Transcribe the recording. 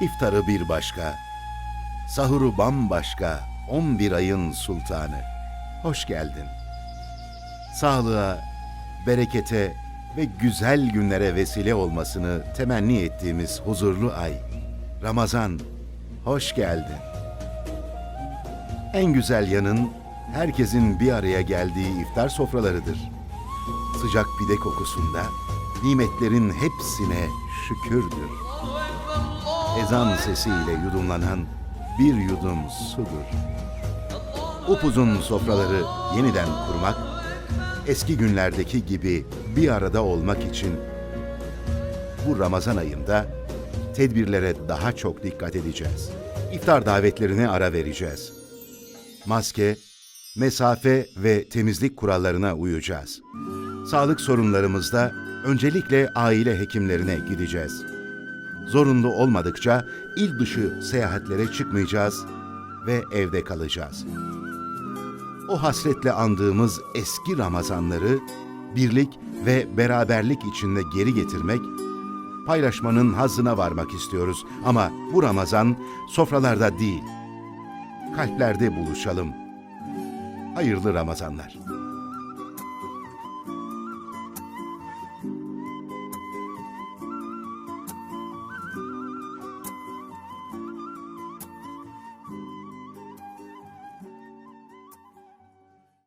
İftarı bir başka, sahuru bambaşka 11 ayın sultanı. Hoş geldin. Sağlığa, berekete ve güzel günlere vesile olmasını temenni ettiğimiz huzurlu ay. Ramazan, hoş geldin. En güzel yanın herkesin bir araya geldiği iftar sofralarıdır. Sıcak pide kokusunda nimetlerin hepsine şükürdür. Ezan sesiyle yudumlanan bir yudum sudur. Upuzun sofraları yeniden kurmak, eski günlerdeki gibi bir arada olmak için bu Ramazan ayında tedbirlere daha çok dikkat edeceğiz. İftar davetlerine ara vereceğiz. Maske, mesafe ve temizlik kurallarına uyacağız. Sağlık sorunlarımızda öncelikle aile hekimlerine gideceğiz. Zorunlu olmadıkça il dışı seyahatlere çıkmayacağız ve evde kalacağız. O hasretle andığımız eski Ramazanları birlik ve beraberlik içinde geri getirmek, paylaşmanın hazzına varmak istiyoruz ama bu Ramazan sofralarda değil, kalplerde buluşalım. Hayırlı Ramazanlar.